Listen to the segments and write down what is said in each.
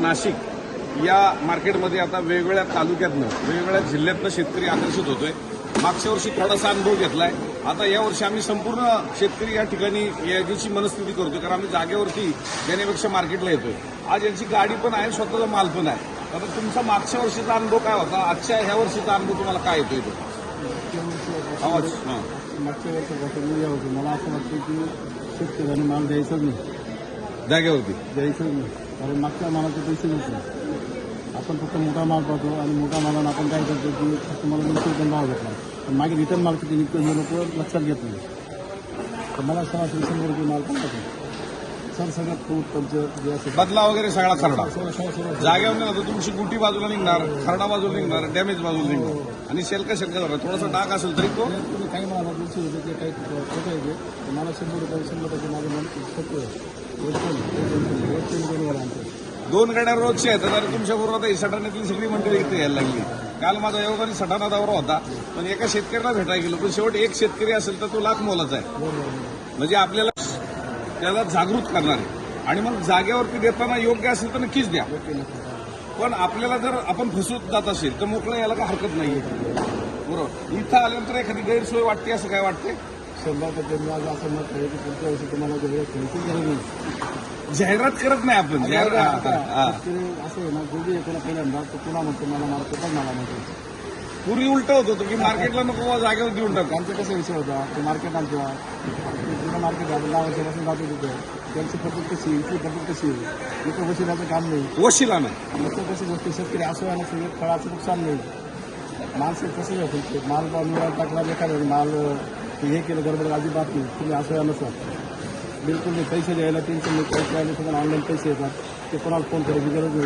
नाशिक या मार्केटमध्ये आता वेगवेगळ्या तालुक्यातनं वेगवेगळ्या जिल्ह्यातनं शेतकरी आकर्षित होतोय. मागच्या वर्षी थोडासा अनुभव घेतलाय. आता या वर्षी आम्ही संपूर्ण शेतकरी या ठिकाणी याची मनस्थिती करतोय कारण आम्ही जागेवरती देण्यापेक्षा मार्केटला येतोय. आज यांची गाडी पण आहे स्वतःचा माल पण आहे. आता तुमचा मागच्या वर्षीचा अनुभव काय होता? आजच्या ह्या वर्षीचा अनुभव तुम्हाला काय येतोय तो आवाज हां. मागच्या वर्षापासून होतो मला असं वाटतं की शेतकऱ्यांनी माल द्यायचाच नाही. जागेवरती. द्यायचंच नाही. कारण मागच्या मालाचे पैसे नसते आपण फक्त मोठा माल पाहतो आणि मोठा मालानं आपण काय करतो की फक्त मला दोनशे रुपये भाव घेतला पण मागे रिटर्न माल किती निघतो हे लोक लक्षात घेत नाही. तर मला सरासरी शंभर रुपये माल पाहतो सर सगळ्यात बदला वगैरे सगळा खरडा. सगळं सगळं सगळं जागेवर नाही तुमची गुटी बाजूला निघणार खरडा बाजूला निघणार डॅमेज बाजूला निघणार. आणि शेलका शेलका झाला. थोडासा डाग असेल तरी तो तुम्ही काही मला दोनशे रुपये ते काही खोटं आहे मला शंभर रुपये शंभर टक्के माझं मन दोन गाड्या रोजची आहेत. तर तुमच्या बरोबर आता ही सटाण्यातली सगळी मंडळी इथे यायला लागली. काल माझा योगाने सटाणा दौरा होता. पण एका शेतकऱ्याला भेटायला गेलो. पण शेवट एक शेतकरी असेल तर तो लाख मोलाचा आहे. म्हणजे आपल्याला त्याला जागृत करणार आहे. आणि मग जागेवरती देताना योग्य असेल तर नक्कीच द्या. पण आपल्याला जर आपण फसवत जात असेल तर मोकळं यायला काय हरकत नाही बरोबर. इथं आल्यानंतर एखादी गैरसोय वाटते असं काय वाटते शंभर टक्के माझं असं मत आहे की पुढच्या वर्षी तुम्हाला गरज नाही. जाहिरात करत नाही आपण. जाहिरात असं आहे ना जो बी येतो ना पहिल्यांदा तो पुन्हा म्हणतो मला मला तो पण मला म्हणतो पूर्वी उलट होत होतं की मार्केटला नको जागेवर देऊन टाकू. त्यांचा कसा विषय होता ते मार्केट आमच्या जुनं मार्केट आहे दहा वर्षापासून जातो तिथे त्यांची पद्धत कशी इथली पद्धत कशी इथं वशिलाचं काम नाही. वशिला नाही. नुसतं कशी गोष्ट शेतकरी असं ना सगळं फळाचं नुकसान नाही. माणसं कसं होतं ते माल मिळाला टाकला एखाद्या माल हे केलं गडबड अजिबात नाही. तुम्ही असं आहे नसतं. बिलकुल नाही. पैसे द्यायला टेन्शन नाही. पैसे द्यायला सगळं ऑनलाईन पैसे येतात. ते कोणाला फोन करायची गरज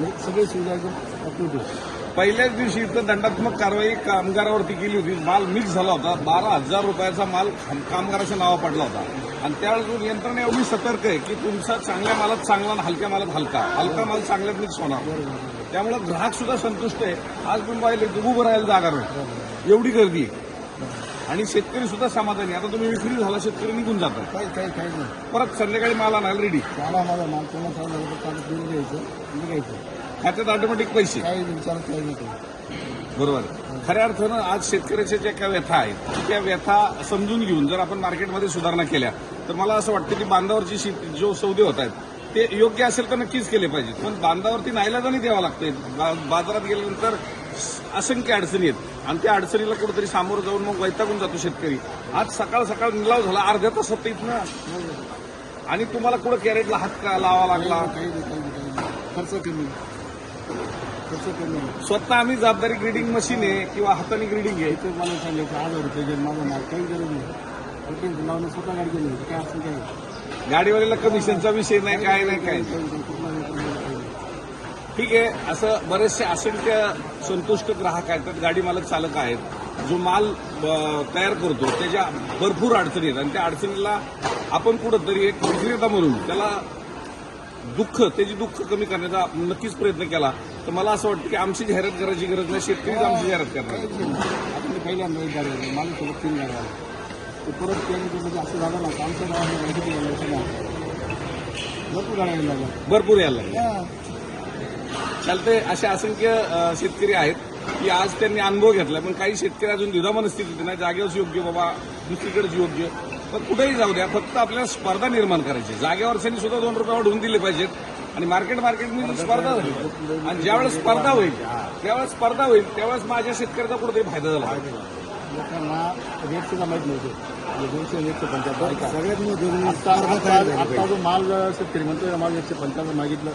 नाही. सगळी सुविधा एकदम आहे पहिल्याच दिवशी इथं दंडात्मक कारवाई कामगारावरती केली होती. माल मिक्स झाला होता. बारा हजार रुपयाचा माल कामगाराच्या नावा पडला होता. आणि त्यावेळेस यंत्रणा एवढी सतर्क आहे की तुमचा चांगल्या मालात चांगला आणि हलक्या मालात हलका. हलका माल चांगल्यात मिक्स होणार. त्यामुळे ग्राहक सुद्धा संतुष्ट आहे. आज तुम्ही पाहिले उभं राहायला जागा नाही. एवढी गर्दी आहे. आणि शेतकरी सुद्धा समाधानी. आता तुम्ही विक्री झाला शेतकरी निघून जातात. काही काही काही नाही. परत संध्याकाळी माल आणायला रेडी मला माझा माल देऊन घ्यायचं निघायचं ह्याच्यात ऑटोमॅटिक पैसे. काही विचार काही नाही. बरोबर. आहे. खऱ्या अर्थानं आज शेतकऱ्याच्या ज्या काही व्यथा आहेत त्या व्यथा समजून घेऊन जर आपण मार्केटमध्ये सुधारणा केल्या तर मला असं वाटतं की बांधावरची शेती जो सौदे होत आहेत ते योग्य असेल तर नक्कीच केले पाहिजेत. पण बांधावरती नाईलाजाने द्यावं लागतंय. बा- बाजारात गेल्यानंतर असंख्य अडचणी आहेत. आणि त्या अडचणीला कुठेतरी सामोरं जाऊन मग वैतागून जातो शेतकरी. आज सकाळ सकाळ निलाव झाला अर्ध्या तासात तर इथनं. आणि तुम्हाला कुठं कॅरेटला हात का लावा लागला? काही नाही काही नाही काही नाही. खर्च कमी खर्च कमी. स्वतः आम्ही जबाबदारी ग्रीडिंग मशीन आहे किंवा हाताने ग्रीडिंग आहे. इथं मला सांगायचं हजार रुपये गेलं माझा माल काही गरज नाही. लावून स्वतः गाडी गेली काय असं नाही. गाडीवाल्याला कमिशनचा विषय नाही काय नाही काय. ठीक आहे असं बरेचसे असंख्य संतुष्ट ग्राहक आहेत गाडी मालक चालक आहेत. जो माल तयार करतो त्याच्या भरपूर अडचणी आहेत. आणि त्या अडचणीला आपण कुठंतरी एक विक्रेता म्हणून त्याला दुःख त्याची दुःख कमी करण्याचा नक्कीच प्रयत्न केला. तर मला असं वाटतं की आमची जाहिरात करायची गरज नाही शेतकरीच आमची जाहिरात करणार. आता मी पहिल्यांदा आली माझ्या सोबत तीन आल्या ते परत केलं म्हणजे असं झालं ना आमच्या लक्ष नाही भरपूर गाड्या लागल्या. भरपूर यायला लागले हा. चालते असे असंख्य शेतकरी आहेत की आज त्यांनी अनुभव घेतला. पण काही शेतकरी अजून द्विधा मनस्थितीत नाही जागेवरच योग्य बाबा दुसरीकडेच योग्य. पण कुठेही जाऊ द्या फक्त आपल्याला स्पर्धा निर्माण करायची जागेवरच्यांनी सुद्धा दोन रुपये वाढवून दिले पाहिजेत. आणि मार्केट मार्केटमध्ये स्पर्धा झाली आणि ज्यावेळेस स्पर्धा होईल त्यावेळेस स्पर्धा होईल त्यावेळेस माझ्या शेतकऱ्याचा कुठेतरी फायदा झाला. लोकांना रेट सुद्धा माहीत नव्हते. म्हणजे दोनशे एकशे पंच्याहत्तर. सगळ्यात आता आता जो माल शेतकरी म्हणतोय ना माल एकशे पंच्याहत्तर मागितलं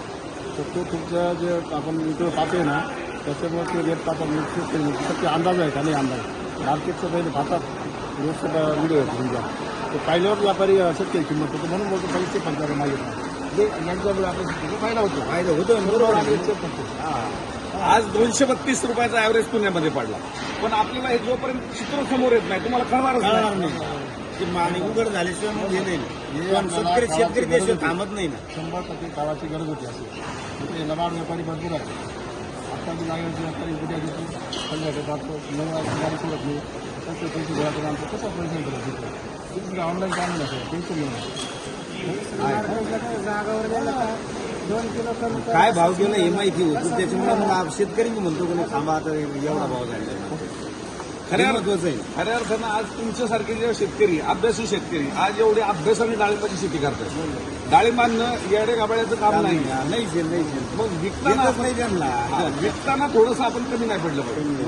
तर तो तुमचं जे आपण इकडं पाहतोय ना त्याच्यामुळे ते रेट पाहतात शेतकरी म्हणतो तर ते अंदाज आहे का? नाही अंदाज मार्केटचं पहिले पाहतात. रोजचं व्हिडिओ आहे तुमचा. ते पहिल्यावर व्यापारी शेतकरी किंमत होतो म्हणून बोलतो एकशे पंच्याहत्तर मागितलं. जे यांच्यामुळे आपण शेतकरी फायदा होतो. फायदा होतो बरोबर आज दोनशे बत्तीस रुपयाचा ॲव्हरेज पुण्यामध्ये पडला. पण आपल्याला हे जोपर्यंत चित्र समोर येत नाही तुम्हाला कळणारच कळणार नाही. नाही ते मागणी उघड झाल्याशिवाय मग हे नाही. पण शेतकरी शेतकरी होती. थांबत नाही ना. शंभर टक्के काळाची गरज होती इथे लबाड व्यापारी भरपूर आहे आत्ताची जागेवरची व्यापारी उद्या नऊ गाडी सोडत नाही. पैसे गोळा करून आमचं कसं पैसे तिथं ऑनलाईन काम नसेल टेन्शन दोन किलो गेला काय भाव गेला हे माहिती होतं. त्याच्यामुळे मग शेतकरी म्हणतो कोणी थांबा आता एवढा भाव झाला खऱ्या महत्वाचं आहे. खऱ्या अर्थानं आज तुमच्यासारखे जे शेतकरी अभ्यासू शेतकरी आज एवढे अभ्यासाने डाळिंबाची शेती करतात. डाळिंबांना येडे गाबड्याचं काम नाही. नाही नाही मग विकताना नाही त्यांना. हा, विकताना थोडंसं आपण कमी नाही पडलं पाहिजे.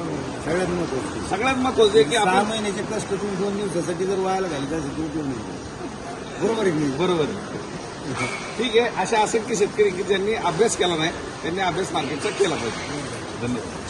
सगळ्यात महत्वाचं सगळ्यात महत्वाचं आहे की सहा आपण महिन्याचे कष्ट तुम्ही दोन दिवसासाठी जर व्हायला घाली तर उपयोग नाही बरोबर आहे की नाही? बरोबर. आहे. ठीक आहे. अशा असंख्य शेतकरी की ज्यांनी अभ्यास केला नाही त्यांनी अभ्यास मार्केटचा केला पाहिजे. धन्यवाद.